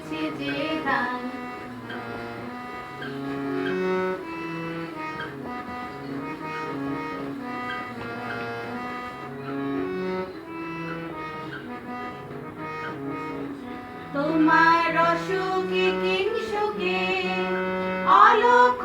করেছি যে দান তোমার অসুখে কিংসুখে অলক্ষ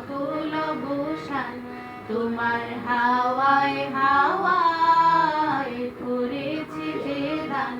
সকল অবসান তোমার হাওয়ায় হাওয়ায় করেছে যে দান